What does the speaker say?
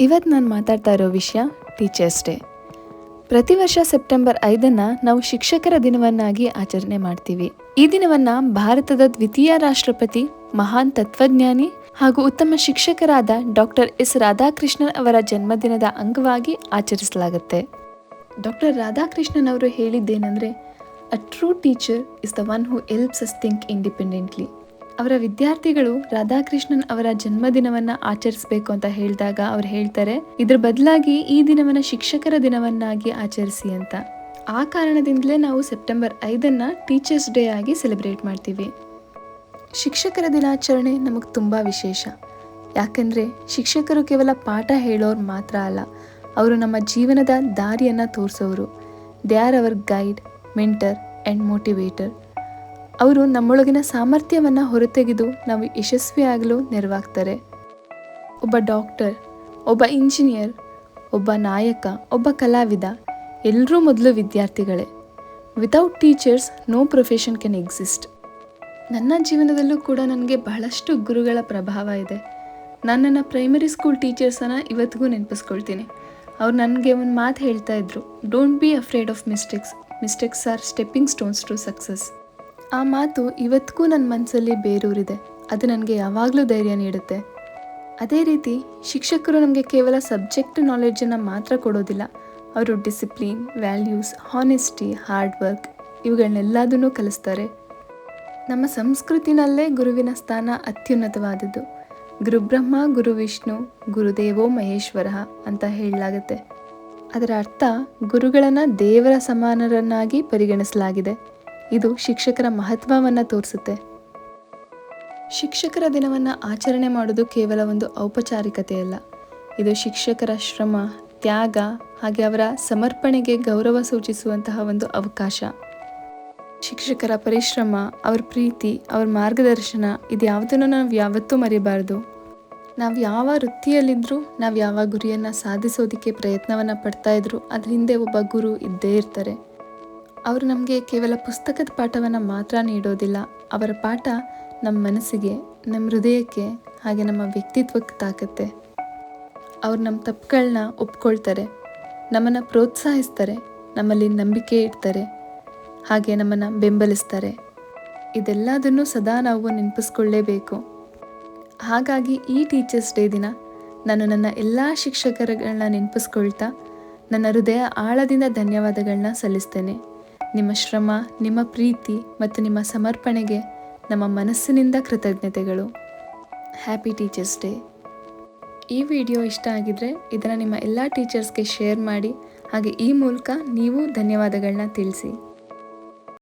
ಇವತ್ತು ನಾನು ಮಾತಾಡ್ತಾ ಇರೋ ವಿಷಯ ಟೀಚರ್ಸ್ ಡೇ ಪ್ರತಿ ವರ್ಷ ಸೆಪ್ಟೆಂಬರ್ ಐದನ್ನು ನಾವು ಶಿಕ್ಷಕರ ದಿನವನ್ನಾಗಿ ಆಚರಣೆ ಮಾಡ್ತೀವಿ. ಈ ದಿನವನ್ನು ಭಾರತದ ದ್ವಿತೀಯ ರಾಷ್ಟ್ರಪತಿ, ಮಹಾನ್ ತತ್ವಜ್ಞಾನಿ ಹಾಗೂ ಉತ್ತಮ ಶಿಕ್ಷಕರಾದ ಡಾಕ್ಟರ್ ಎಸ್ ರಾಧಾಕೃಷ್ಣನ್ ಅವರ ಜನ್ಮದಿನದ ಅಂಗವಾಗಿ ಆಚರಿಸಲಾಗುತ್ತೆ. ಡಾಕ್ಟರ್ ರಾಧಾಕೃಷ್ಣನ್ ಅವರು ಹೇಳಿದ್ದೇನೆಂದರೆ a true teacher is the one who helps us think independently ಅವರ ವಿದ್ಯಾರ್ಥಿಗಳು ರಾಧಾಕೃಷ್ಣನ್ ಅವರ ಜನ್ಮದಿನವನ್ನ ಆಚರಿಸಬೇಕು ಅಂತ ಹೇಳಿದಾಗ ಅವ್ರು ಹೇಳ್ತಾರೆ, ಇದ್ರ ಬದಲಾಗಿ ಈ ದಿನವನ್ನ ಶಿಕ್ಷಕರ ದಿನವನ್ನಾಗಿ ಆಚರಿಸಿ ಅಂತ. ಆ ಕಾರಣದಿಂದಲೇ ನಾವು ಸೆಪ್ಟೆಂಬರ್ ಐದನ್ನ ಟೀಚರ್ಸ್ ಡೇ ಆಗಿ ಸೆಲೆಬ್ರೇಟ್ ಮಾಡ್ತೀವಿ. ಶಿಕ್ಷಕರ ದಿನಾಚರಣೆ ನಮಗೆ ತುಂಬ ವಿಶೇಷ. ಯಾಕಂದರೆ ಶಿಕ್ಷಕರು ಕೇವಲ ಪಾಠ ಹೇಳೋರು ಮಾತ್ರ ಅಲ್ಲ, ಅವರು ನಮ್ಮ ಜೀವನದ ದಾರಿಯನ್ನು ತೋರಿಸೋರು they are our guide, mentor and motivator. ಅವರು ನಮ್ಮೊಳಗಿನ ಸಾಮರ್ಥ್ಯವನ್ನು ಹೊರತೆಗೆದು ನಾವು ಯಶಸ್ವಿಯಾಗಲು ನೆರವಾಗ್ತಾರೆ. ಒಬ್ಬ ಡಾಕ್ಟರ್, ಒಬ್ಬ ಇಂಜಿನಿಯರ್, ಒಬ್ಬ ನಾಯಕ, ಒಬ್ಬ ಕಲಾವಿದ ಎಲ್ಲರೂ ಮೊದಲು ವಿದ್ಯಾರ್ಥಿಗಳೇ. Without teachers no profession can exist ನನ್ನ ಜೀವನದಲ್ಲೂ ಕೂಡ ನನಗೆ ಬಹಳಷ್ಟು ಗುರುಗಳ ಪ್ರಭಾವ ಇದೆ. ನಾನು ನನ್ನ ಪ್ರೈಮರಿ ಸ್ಕೂಲ್ ಟೀಚರ್ಸನ್ನು ಇವತ್ತಿಗೂ ನೆನಪಿಸ್ಕೊಳ್ತೀನಿ. ಅವ್ರು ನನಗೆ ಒಂದು ಮಾತು ಹೇಳ್ತಾ ಇದ್ರು don't be afraid of mistakes mistakes are stepping stones to success ಆ ಮಾತು ಇವತ್ತಿಗೂ ನನ್ನ ಮನಸ್ಸಲ್ಲಿ ಬೇರೂರಿದೆ. ಅದು ನನಗೆ ಯಾವಾಗಲೂ ಧೈರ್ಯ ನೀಡುತ್ತೆ. ಅದೇ ರೀತಿ ಶಿಕ್ಷಕರು ನಮಗೆ ಕೇವಲ ಸಬ್ಜೆಕ್ಟ್ ನಾಲೆಡ್ಜನ್ನು ಮಾತ್ರ ಕೊಡೋದಿಲ್ಲ. ಅವರು discipline, values, honesty, hard work ಇವುಗಳನ್ನೆಲ್ಲದನ್ನೂ ಕಲಿಸ್ತಾರೆ. ನಮ್ಮ ಸಂಸ್ಕೃತಿನಲ್ಲೇ ಗುರುವಿನ ಸ್ಥಾನ ಅತ್ಯುನ್ನತವಾದದ್ದು. ಗುರುಬ್ರಹ್ಮ, ಗುರು ವಿಷ್ಣು, ಗುರುದೇವೋ ಮಹೇಶ್ವರ ಅಂತ ಹೇಳಲಾಗುತ್ತೆ. ಅದರ ಅರ್ಥ ಗುರುಗಳನ್ನು ದೇವರ ಸಮಾನರನ್ನಾಗಿ ಪರಿಗಣಿಸಲಾಗಿದೆ. ಇದು ಶಿಕ್ಷಕರ ಮಹತ್ವವನ್ನು ತೋರಿಸುತ್ತೆ. ಶಿಕ್ಷಕರ ದಿನವನ್ನು ಆಚರಣೆ ಮಾಡೋದು ಕೇವಲ ಒಂದು ಔಪಚಾರಿಕತೆಯಲ್ಲ ಇದು ಶಿಕ್ಷಕರ ಶ್ರಮ, ತ್ಯಾಗ ಹಾಗೆ ಅವರ ಸಮರ್ಪಣೆಗೆ ಗೌರವ ಸೂಚಿಸುವಂತಹ ಒಂದು ಅವಕಾಶ. ಶಿಕ್ಷಕರ ಪರಿಶ್ರಮ, ಅವ್ರ ಪ್ರೀತಿ, ಅವ್ರ ಮಾರ್ಗದರ್ಶನ ಇದು ಯಾವುದನ್ನು ನಾವು ಯಾವತ್ತೂ ಮರಿಬಾರ್ದು. ನಾವು ಯಾವ ವೃತ್ತಿಯಲ್ಲಿದ್ದರೂ ನಾವು ಯಾವ ಗುರಿಯನ್ನು ಸಾಧಿಸೋದಕ್ಕೆ ಪ್ರಯತ್ನವನ್ನು ಪಡ್ತಾ ಇದ್ರು ಅದ್ರ ಹಿಂದೆ ಒಬ್ಬ ಗುರು ಇದ್ದೇ ಇರ್ತಾರೆ. ಅವರು ನಮಗೆ ಕೇವಲ ಪುಸ್ತಕದ ಪಾಠವನ್ನು ಮಾತ್ರ ನೀಡೋದಿಲ್ಲ. ಅವರ ಪಾಠ ನಮ್ಮ ಮನಸ್ಸಿಗೆ ನಮ್ಮ ಹೃದಯಕ್ಕೆ, ಹಾಗೆ ನಮ್ಮ ವ್ಯಕ್ತಿತ್ವಕ್ಕೆ ತಾಕತ್ತೆ. ಅವ್ರು ನಮ್ಮ ತಪ್ಪುಗಳನ್ನ ಒಪ್ಕೊಳ್ತಾರೆ. ನಮ್ಮನ್ನು ಪ್ರೋತ್ಸಾಹಿಸ್ತಾರೆ. ನಮ್ಮಲ್ಲಿ ನಂಬಿಕೆ ಇಡ್ತಾರೆ. ಹಾಗೆ ನಮ್ಮನ್ನು ಬೆಂಬಲಿಸ್ತಾರೆ. ಇದೆಲ್ಲದನ್ನು ಸದಾ ನಾವು ನೆನಪಿಸ್ಕೊಳ್ಳೇಬೇಕು. ಹಾಗಾಗಿ ಈ ಟೀಚರ್ಸ್ ಡೇ ದಿನ ನಾನು ನನ್ನ ಎಲ್ಲ ಶಿಕ್ಷಕರುಗಳನ್ನ ನೆನಪಿಸ್ಕೊಳ್ತಾ ನನ್ನ ಹೃದಯ ಆಳದಿಂದ ಧನ್ಯವಾದಗಳನ್ನ ಸಲ್ಲಿಸ್ತೇನೆ. ನಿಮ್ಮ ಶ್ರಮ, ನಿಮ್ಮ ಪ್ರೀತಿ ಮತ್ತು ನಿಮ್ಮ ಸಮರ್ಪಣೆಗೆ ನಮ್ಮ ಮನಸ್ಸಿನಿಂದ ಕೃತಜ್ಞತೆಗಳು. ಹ್ಯಾಪಿ ಟೀಚರ್ಸ್ ಡೇ ಈ ವಿಡಿಯೋ ಇಷ್ಟ ಆಗಿದ್ರೆ ಇದನ್ನು ನಿಮ್ಮ ಎಲ್ಲ ಟೀಚರ್ಸ್ಗೆ ಶೇರ್ ಮಾಡಿ, ಹಾಗೆ ಈ ಮೂಲಕ ನೀವು ಧನ್ಯವಾದಗಳನ್ನ ತಿಳಿಸಿ.